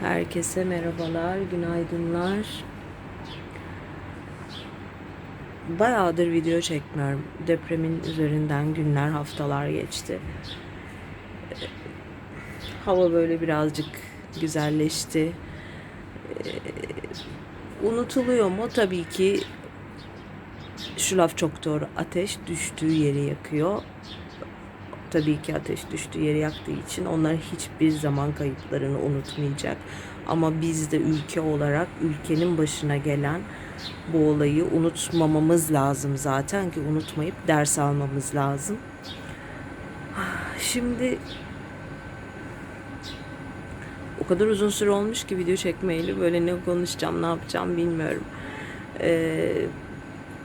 Herkese merhabalar, günaydınlar. Bayağıdır video çekmiyorum. Depremin üzerinden günler, haftalar geçti. Hava böyle birazcık güzelleşti. Ee, Unutuluyor mu? Tabii ki şu laf çok doğru. Ateş düştüğü yeri yakıyor. Tabii ki ateş düştüğü yeri yaktığı için onlar hiçbir zaman kayıplarını unutmayacak. Ama biz de ülke olarak ülkenin başına gelen bu olayı unutmamamız lazım zaten ki unutmayıp ders almamız lazım. Şimdi o kadar uzun süre olmuş ki video çekmeyeli böyle ne konuşacağım ne yapacağım bilmiyorum. Ee,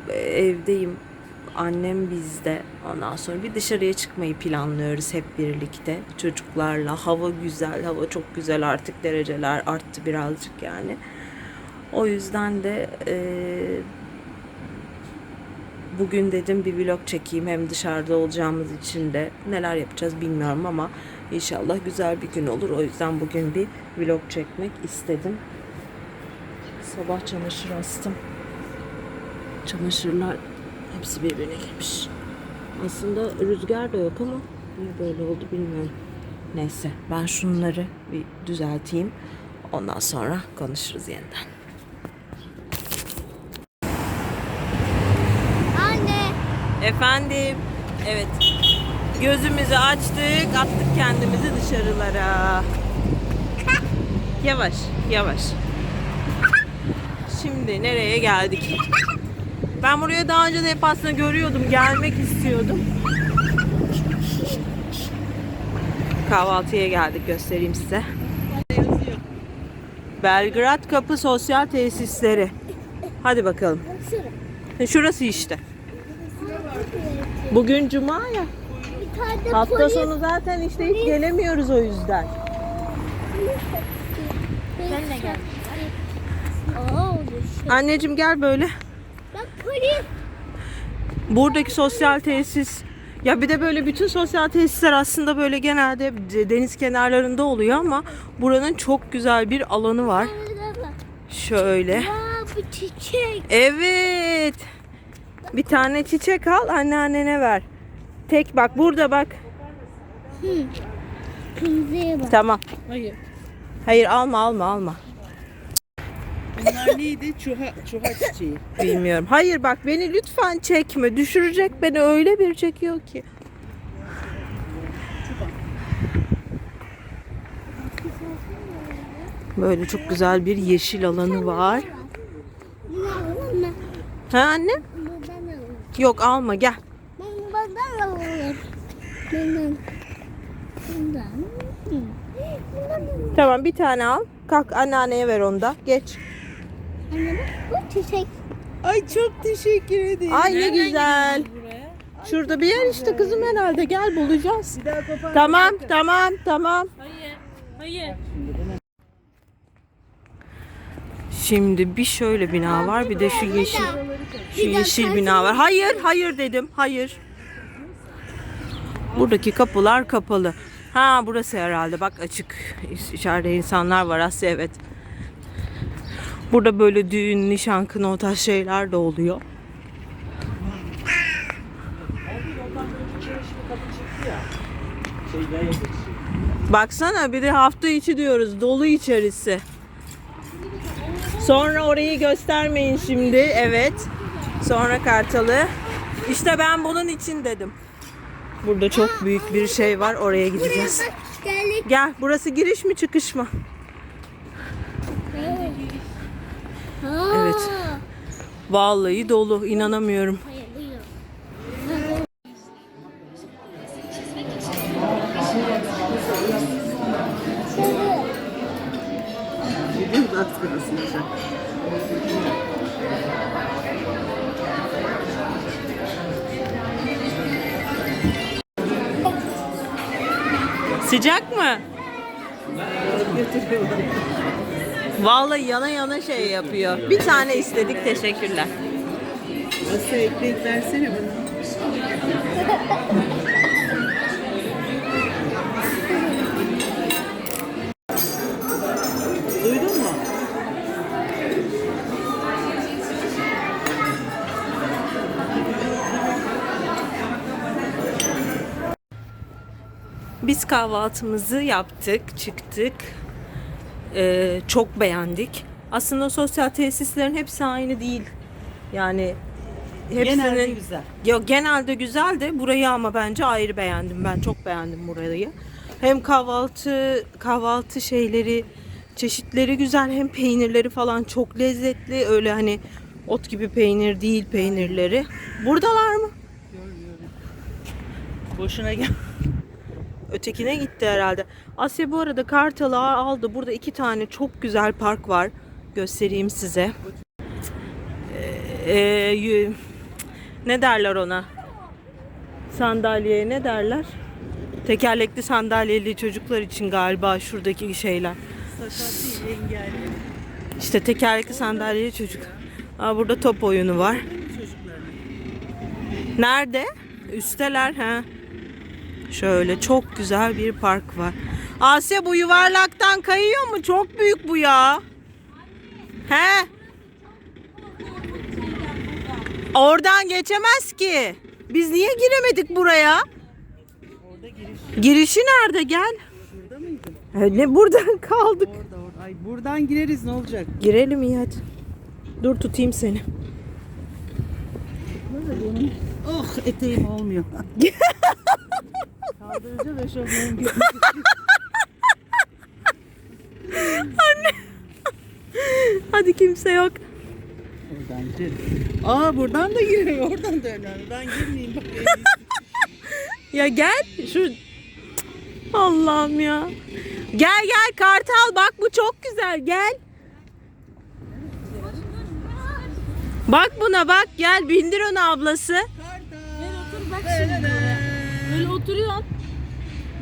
evdeyim. Annem bizde. Ondan sonra bir dışarıya çıkmayı planlıyoruz hep birlikte. Çocuklarla. Hava güzel. Hava çok güzel artık. Dereceler arttı birazcık yani. O yüzden de eee, bugün dedim bir vlog çekeyim. Hem dışarıda olacağımız için de neler yapacağız bilmiyorum ama inşallah güzel bir gün olur. O yüzden bugün bir vlog çekmek istedim. Sabah çamaşır astım. Çamaşırlar hepsi birbirine girmiş. Aslında rüzgar da yok ama niye böyle oldu bilmiyorum. Neyse ben şunları bir düzelteyim. Ondan sonra konuşuruz yeniden. Anne. Efendim. Evet. Gözümüzü açtık, attık kendimizi dışarılara. Yavaş, yavaş. Şimdi nereye geldik? Ben buraya daha önce de hep aslında görüyordum, gelmek istiyordum. Kahvaltıya geldik, göstereyim size. Belgrad Kapı Sosyal Tesisleri. Hadi bakalım. Şurası işte. Bugün cuma ya. Hafta polis. sonu zaten işte hiç gelemiyoruz o yüzden. Ben de. Anneciğim gel böyle. Polis. Buradaki sosyal tesis. Ya bir de böyle bütün sosyal tesisler aslında böyle genelde deniz kenarlarında oluyor ama buranın çok güzel bir alanı var. Şöyle. Aa, bu çiçek. Evet. Bir tane çiçek al anneannene ver. Tek bak burada bak. Kırmızıya bak. Tamam. Hayır. Hayır alma alma alma. Bunlar neydi? Çuha, çuha çiçeği. Bilmiyorum. Hayır bak beni lütfen çekme. Düşürecek beni öyle bir çekiyor ki. Böyle çok güzel bir yeşil alanı var. Ha anne? Yok alma gel. Tamam bir tane al. Kalk anneanneye ver onu da. Geç. Anne bak bu çiçek. Ay çok teşekkür ederim. Ay ne güzel. Şurada bir yer işte kızım herhalde. Gel bulacağız. Bir daha kopar. Tamam tamam tamam. Hayır. Hayır. Şimdi bir şöyle bina var bir de şu yeşil şu yeşil bina var. Hayır hayır dedim. Hayır. Buradaki kapılar kapalı. Ha burası herhalde bak açık. İç- İçeride insanlar var Asya evet. Burada böyle düğün, nişan, kına o tarz şeyler de oluyor. Baksana bir de hafta içi diyoruz. Dolu içerisi. Sonra orayı göstermeyin şimdi. Evet. Sonra Kartalı. İşte ben bunun için dedim. Burada çok büyük bir şey var. Oraya gideceğiz. Gel. Burası giriş mi çıkış mı? Evet. Vallahi dolu. İnanamıyorum. Sıcak mı? Götürüyorlar. Vallahi yana yana şey yapıyor. Bir tane istedik teşekkürler. Aslı ekmek versene. Duydun mu? Biz kahvaltımızı yaptık, çıktık. Ee, çok beğendik. Aslında sosyal tesislerin hepsi aynı değil. Yani hepsinin Genelde güzel. Yok genelde güzel de burayı ama bence ayrı beğendim. Ben çok beğendim burayı. Hem kahvaltı kahvaltı şeyleri çeşitleri güzel hem peynirleri falan çok lezzetli. Öyle hani ot gibi peynir değil peynirleri. Buradalar mı? Boşuna gel. Ötekine gitti herhalde. Asya bu arada Kartal'ı aldı. Burada iki tane çok güzel park var. Göstereyim size. Ee, y- ne derler ona? Sandalyeye ne derler? Tekerlekli sandalyeli çocuklar için galiba şuradaki şeyler. İşte tekerlekli sandalyeli çocuk. Aa, burada top oyunu var. Nerede? Üsteler ha. Şöyle çok güzel bir park var. Asya bu yuvarlaktan kayıyor mu? Çok büyük bu ya. He? Oradan geçemez ki. Biz niye giremedik buraya? Girişi nerede? Gel. Burada mıydın? E, Ne buradan kaldık. Orada orada. Ay buradan gireriz ne olacak? Girelim iyi hadi. Dur tutayım seni. Oh eteğim olmuyor. Kaldıracağım eşofmanın gitmek Hadi kimse yok. Oradan girelim. Aa buradan da girelim. Oradan da önemli. Ben girmeyeyim. Bak. Ya gel şu Allah'ım ya. Gel gel kartal bak bu çok güzel gel. Bak buna bak gel bindir onu ablası. Otur bak şimdi. Böyle oturuyorsun.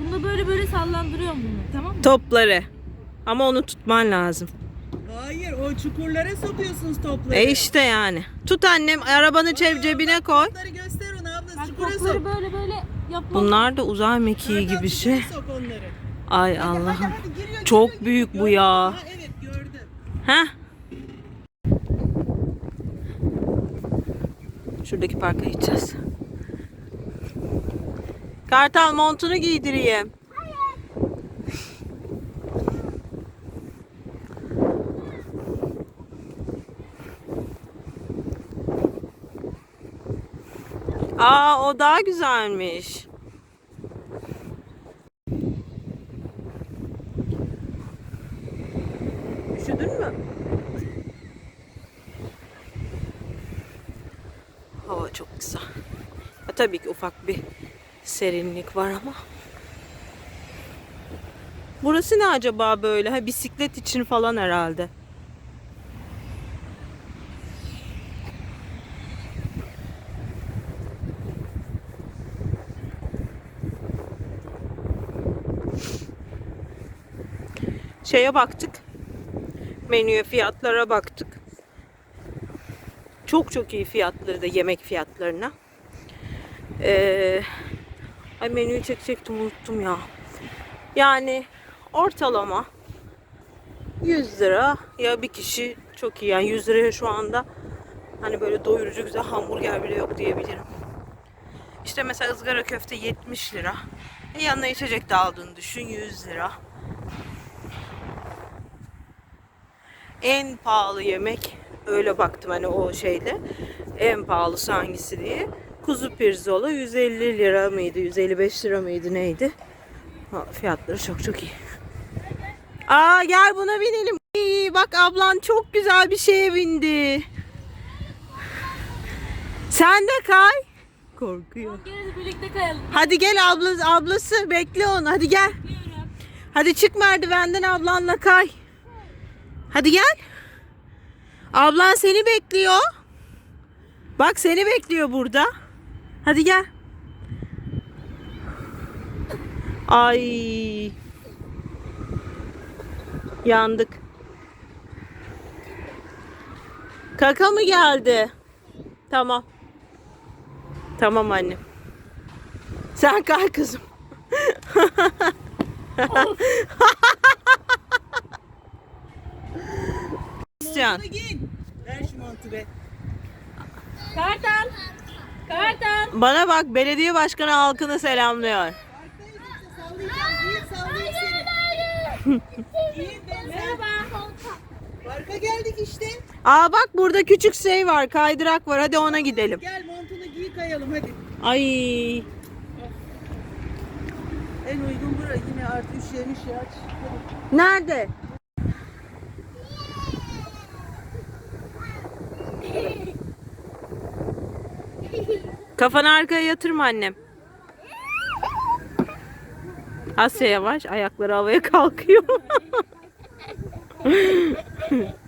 Bunu böyle böyle sallandırıyorum bunu. Tamam mı? Topları. Ama onu tutman lazım. Hayır o çukurlara sokuyorsunuz topları. E işte yani. Tut annem arabanı cev cebine koy. Topları göster ona abla Bak çukura topları sok. böyle böyle yapmak. Bunlar da uzay mekiği Kartal, gibi şey. Sok onları. Ay Hadi, Allah'ım. hadi, giriyor, Çok giriyor, büyük giriyor. bu ya. Ha, evet gördüm. Heh. Şuradaki parka gideceğiz. Kartal montunu giydireyim. Aa o daha güzelmiş. Üşüdün mü? Hava çok güzel. Ha, tabii ki ufak bir serinlik var ama. Burası ne acaba böyle? Ha, bisiklet için falan herhalde. Şeye baktık. Menüye fiyatlara baktık. Çok çok iyi fiyatları da yemek fiyatlarına. Ee, ay menüyü çekecektim unuttum ya. Yani ortalama 100 lira ya bir kişi çok iyi yani 100 liraya şu anda hani böyle doyurucu güzel hamburger bile yok diyebilirim. İşte mesela ızgara köfte 70 lira. E yanına içecek de aldığını düşün 100 lira. en pahalı yemek öyle baktım hani o şeyde en pahalısı hangisi diye kuzu pirzola 150 lira mıydı 155 lira mıydı neydi? Ha, fiyatları çok çok iyi. Aa gel buna binelim. İyi, bak ablan çok güzel bir şeye bindi. Sen de kay. Korkuyor. Gelin birlikte kayalım. hadi gel ablası, ablası bekle onu. Hadi gel. Hadi çık merdivenden ablanla kay. Hadi gel. Ablan seni bekliyor. Bak seni bekliyor burada. Hadi gel. Ay. Yandık. Kaka mı geldi? Tamam. Tamam annem. Sen kay kızım. Christian. Ver şu montu be. Kartal. Kartal. Bana bak belediye başkanı halkını selamlıyor. Parka geldik işte. Aa bak burada küçük şey var. Kaydırak var. Hadi ona gidelim. Gel montunu giy kayalım hadi. Ay. En uygun bura yine artık üşüyemiş ya. Nerede? Kafanı arkaya yatırma annem. Asya yavaş. Ayakları havaya kalkıyor.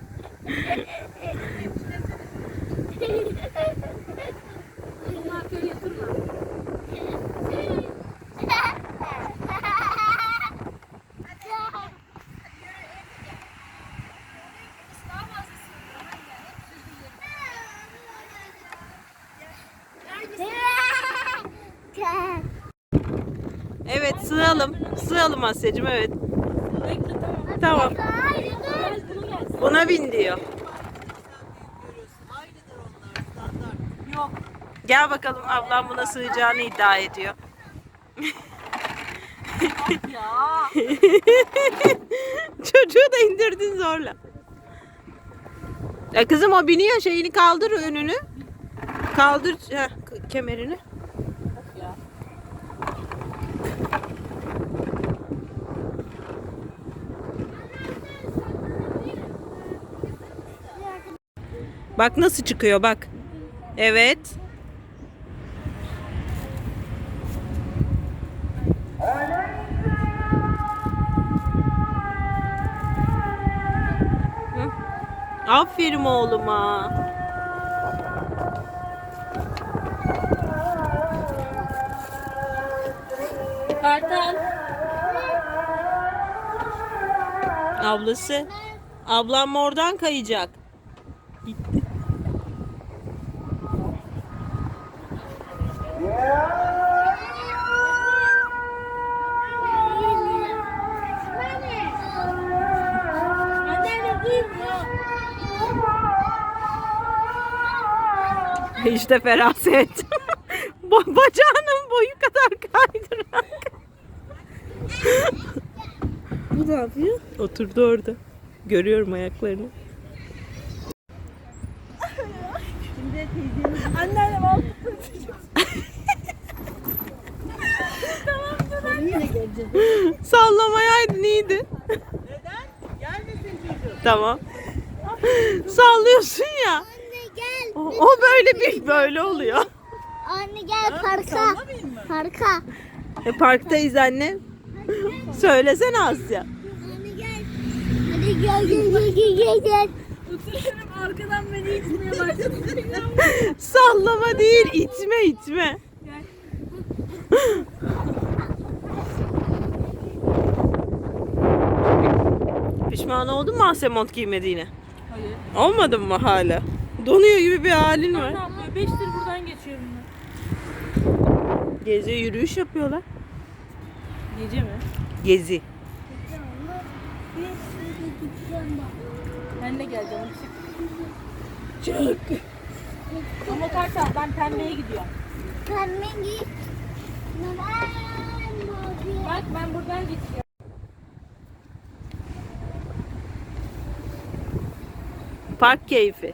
evet sığalım. Sığalım Asya'cığım evet. Bekle tamam. Tamam. Buna bin diyor. Yok. Gel bakalım ablam buna sığacağını iddia ediyor. Ya. Çocuğu da indirdin zorla. Ya kızım o biniyor şeyini kaldır önünü. Kaldır heh, kemerini. Bak nasıl çıkıyor bak. Evet. Hı. Aferin oğluma. Kartal. Ablası. Ablam oradan kayacak. Gitti. Annem duymuyor. İşte feraset. Ba- Bacağının boyu kadar kaydırak. Bu ne yapıyor? Oturdu orada. Görüyorum ayaklarını. Anneannem al. Yine geleceğiz. Sallamayaydın iyiydi. Neden? Gelmesin çocuğum. Tamam. Sallıyorsun ya. O, böyle bir böyle oluyor. Anne gel parka. Parka. E, parktayız anne. Söylesene Asya. Anne gel. Hadi gel gel gel gel gel. gel. Oturuyorum arkadan beni itmeye başladı. Sallama değil, itme itme. Gel. Pişman oldun mu Asya mont giymediğine? Hayır. Olmadın mı hala? Donuyor gibi bir halin var. yapıyor? Beştir buradan geçiyorum ben. Gezi yürüyüş yapıyorlar. Gece mi? Gezi. Ben de geleceğim. Çık. Ama Kartal ben pembeye gidiyorum. Pembe mavi? Bak ben buradan geçiyorum. Park keyfi.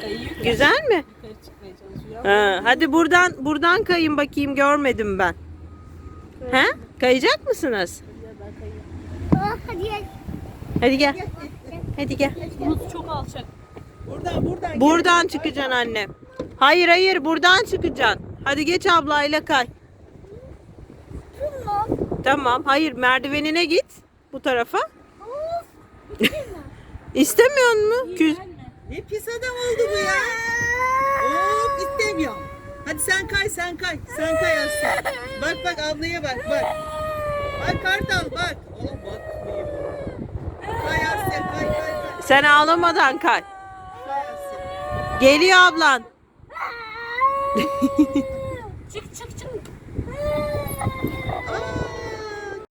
Kayıyor. Güzel mi? Yukarı çıkmaya çalışıyor. Ha, hadi buradan buradan kayın bakayım görmedim ben. He? Kayacak mısınız? Ben kayıyorum. Hadi gel. Hadi gel. Hadi gel. Burası çok alçak. Buradan buradan. Buradan çıkacaksın annem. Hayır hayır buradan çıkacaksın. Hadi geç ablayla kay. Tamam. Tamam. Hayır merdivenine git. Bu tarafa. Of. İstemiyor mu? Küs. Ne pis adam oldu bu ya. Hop istemiyorum. Hadi sen kay sen kay. Sen kay Asya. Bak bak ablaya bak bak. Bak kartal bak. Oğlum bakmıyor. Kay Asya kay kay kay. Sen ağlamadan kay. Kay Asya. Geliyor ablan.